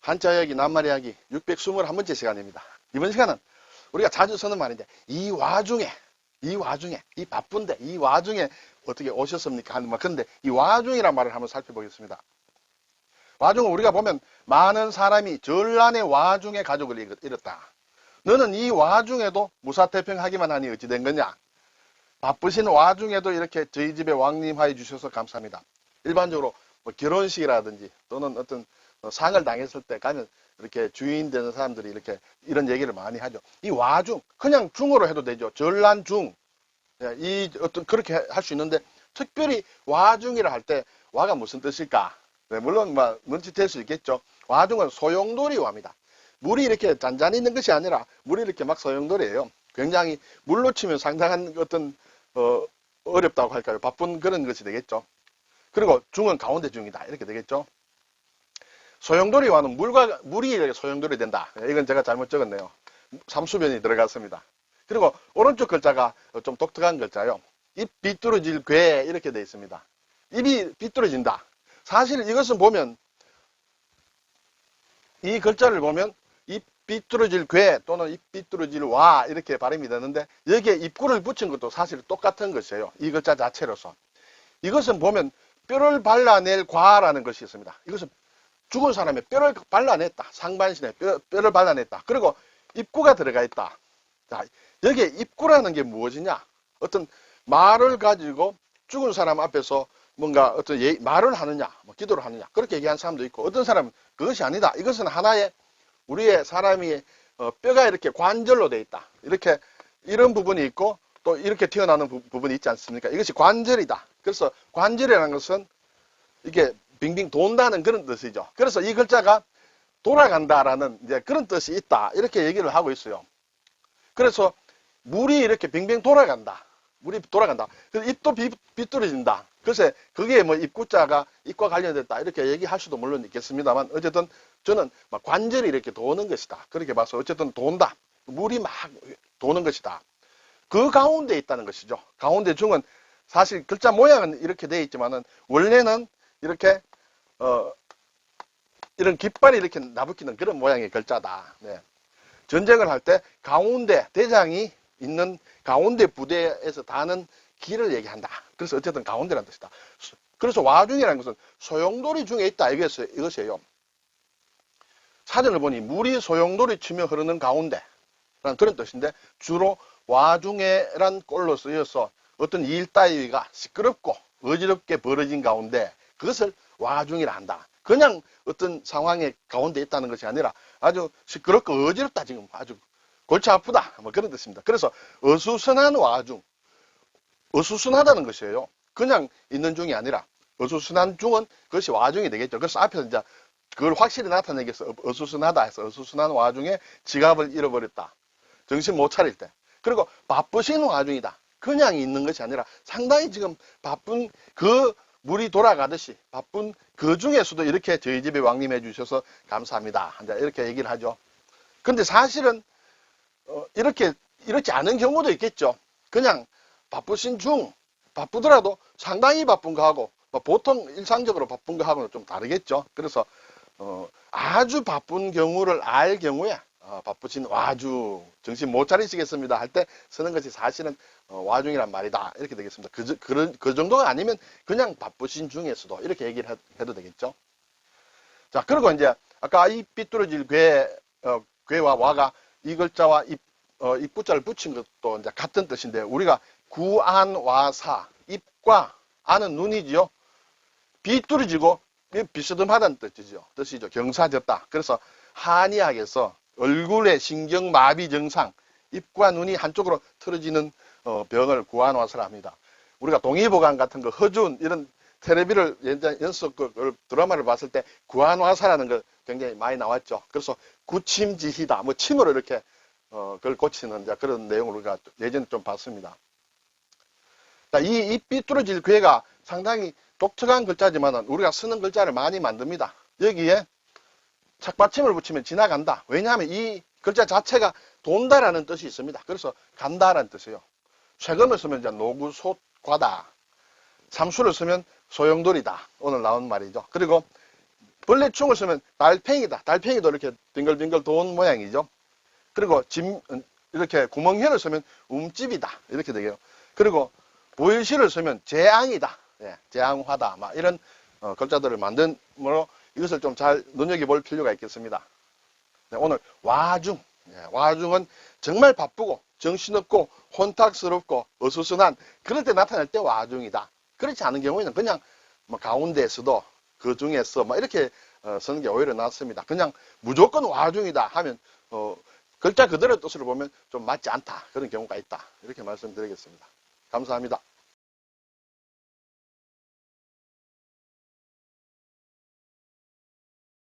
한자 이야기, 낱말 이야기 621번째 시간입니다. 이번 시간은 우리가 자주 쓰는 말인데 이 와중에 이 와중에 이 바쁜데 이 와중에 어떻게 오셨습니까? 하는 말. 근데 이 와중이란 말을 한번 살펴보겠습니다. 와중은 우리가 보면 많은 사람이 전란의 와중에 가족을 잃- 잃었다. 너는 이 와중에도 무사태평하기만 하니 어찌 된 거냐? 바쁘신 와중에도 이렇게 저희 집에 왕림하여 주셔서 감사합니다. 일반적으로 뭐 결혼식이라든지 또는 어떤 어, 상을 당했을 때 가면 이렇게 주인 되는 사람들이 이렇게 이런 얘기를 많이 하죠. 이 와중, 그냥 중으로 해도 되죠. 전란 중. 예, 이 어떤 그렇게 할 수 있는데 특별히 와중이라 할 때 와가 무슨 뜻일까? 네, 물론 뭐 눈치챌 수 있겠죠. 와중은 소용돌이 와입니다. 물이 이렇게 잔잔히 있는 것이 아니라 물이 이렇게 막 소용돌이에요. 굉장히 물로 치면 상당한 어떤 어, 어렵다고 할까요? 바쁜 그런 것이 되겠죠. 그리고 중은 가운데 중이다. 이렇게 되겠죠. 소용돌이와는 물과 물이 소용돌이 된다. 예, 이건 제가 잘못 적었네요. 삼수변이 들어갔습니다. 그리고 오른쪽 글자가 좀 독특한 글자요. 입 비뚤어질 괴 이렇게 되어 있습니다. 입이 비뚤어진다. 사실 이것은 보면 이 글자를 보면 입 비뚤어질 괴 또는 입 비뚤어질 와 이렇게 발음이 되는데 여기에 입구를 붙인 것도 사실 똑같은 것이에요. 이 글자 자체로서. 이것은 보면 뼈를 발라낼 과라는 것이 있습니다. 이것은 죽은 사람의 뼈를 발라냈다. 상반신에 뼈, 뼈를 발라냈다. 그리고 입구가 들어가 있다. 자, 여기에 입구라는 게 무엇이냐? 어떤 말을 가지고 죽은 사람 앞에서 뭔가 어떤 예- 말을 하느냐, 뭐 기도를 하느냐, 그렇게 얘기하는 사람도 있고, 어떤 사람은 그것이 아니다. 이것은 하나의 우리의 사람이 어, 뼈가 이렇게 관절로 돼 있다. 이렇게 이런 부분이 있고, 또 이렇게 튀어나오는 부, 분이 있지 않습니까? 이것이 관절이다. 그래서 관절이라는 것은 이게 빙빙 돈다는 그런 뜻이죠. 그래서 이 글자가 돌아간다라는 이제 그런 뜻이 있다. 이렇게 얘기를 하고 있어요. 그래서 물이 이렇게 빙빙 돌아간다. 물이 돌아간다. 그래서 입도 비, 비뚤어진다. 글쎄, 그게 뭐 입구자가 입과 관련됐다. 이렇게 얘기할 수도 물론 있겠습니다만, 어쨌든 저는 막 관절이 이렇게 도는 것이다. 그렇게 봐서 어쨌든 돈다. 물이 막 도는 것이다. 그 가운데 있다는 것이죠. 가운데 중은 사실 글자 모양은 이렇게 되어 있지만은 원래는 이렇게 어 이런 깃발이 이렇게 나붙기는 그런 모양의 글자다. 네. 전쟁을 할 때 가운데 대장이 있는 가운데 부대에서 다는 길을 얘기한다. 그래서 어쨌든 가운데라는 뜻이다. 수- 그래서 와중이라는 것은 소용돌이 중에 있다. 이것이, 이것이에요. 사전을 보니 물이 소용돌이 치며 흐르는 가운데 라는 그런 뜻인데 주로 와중에란 꼴로 쓰여서 어떤 일 따위가 시끄럽고 어지럽게 벌어진 가운데 그것을 와중이라 한다. 그냥 어떤 상황의 가운데 있다는 것이 아니라 아주 시끄럽고 어지럽다 지금 아주 골치 아프다 뭐 그런 뜻입니다. 그래서 어수선한 와중 어수선하다는 것이에요. 그냥 있는 중이 아니라 어수선한 중은 그것이 와중이 되겠죠. 그래서 앞에서 이제 그걸 확실히 나타내기 위해서 어수선하다 해서 어수선한 와중에 지갑을 잃어버렸다. 정신 못 차릴 때. 그리고 바쁘신 와중이다. 그냥 있는 것이 아니라 상당히 지금 바쁜 그 물이 돌아가듯이 바쁜 그 중에서도 이렇게 저희 집에 왕림해 주셔서 감사합니다. 이렇게 얘기를 하죠. 근데 사실은 어, 이렇게 이렇지 않은 경우도 있겠죠. 그냥 바쁘신 중 바쁘더라도 상당히 바쁜 거하고 뭐 보통 일상적으로 바쁜 거하고는 좀 다르겠죠. 그래서 어, 아주 바쁜 경우를 알 경우에 어, 바쁘신 와주 정신 못 차리시겠습니다 할 때 쓰는 것이 사실은 어, 와중이란 말이다 이렇게 되겠습니다. 그, 저- 그런- 그 정도가 아니면 그냥 바쁘신 중에서도 이렇게 얘기를 해- 해도 되겠죠. 자 그리고 이제 아까 이 삐뚤어질 괴 어, 괴와 와가 이 글자와 이 어, 입구자를 붙인 것도 이제 같은 뜻인데 우리가 구안와사 입과 안은 눈이지요. 비뚤어지고 비스듬하다는 뜻이죠. 뜻이죠. 경사졌다. 그래서 한의학에서 얼굴의 신경마비 증상, 입과 눈이 한쪽으로 틀어지는 어, 병을 구안와사라 합니다. 우리가 동의보감 같은 거, 허준 이런 텔레비를 연장 연속 그, 그 드라마를 봤을 때 구안와사라는 거 굉장히 많이 나왔죠. 그래서 구침지희다. 뭐 침으로 이렇게 어, 그걸 고치는 그런 내용을 우리가 예전에 좀 봤습니다. 자, 이, 이 삐뚤어질 괴가 상당히 독특한 글자지만 우리가 쓰는 글자를 많이 만듭니다. 여기에 착받침을 붙이면 지나간다. 왜냐하면 이 글자 자체가 돈다라는 뜻이 있습니다. 그래서 간다라는 뜻이에요. 최근을 쓰면 이제 노구 솥 과다. 삼수를 쓰면 소용돌이다. 오늘 나온 말이죠. 그리고 벌레충을 쓰면 달팽이다. 달팽이도 이렇게 빙글빙글 도는 모양이죠. 그리고 짐, 이렇게 구멍현을 쓰면 움집이다. 이렇게 되게요. 그리고 보일시를 쓰면 재앙이다. 예, 재앙화다. 막 이런 어, 글자들을 만든으로 이것을 좀 잘 눈여겨볼 필요가 있겠습니다. 네, 오늘 와중. 예, 와중은 정말 바쁘고 정신없고 혼탁스럽고 어수선한 그럴 때 나타날 때 와중이다. 그렇지 않은 경우에는 그냥 뭐 가운데에서도 그 중에서 뭐 이렇게 어, 쓰는 게 오히려 낫습니다. 그냥 무조건 와중이다 하면 어, 글자 그대로 뜻으로 보면 좀 맞지 않다 그런 경우가 있다 이렇게 말씀드리겠습니다. 감사합니다.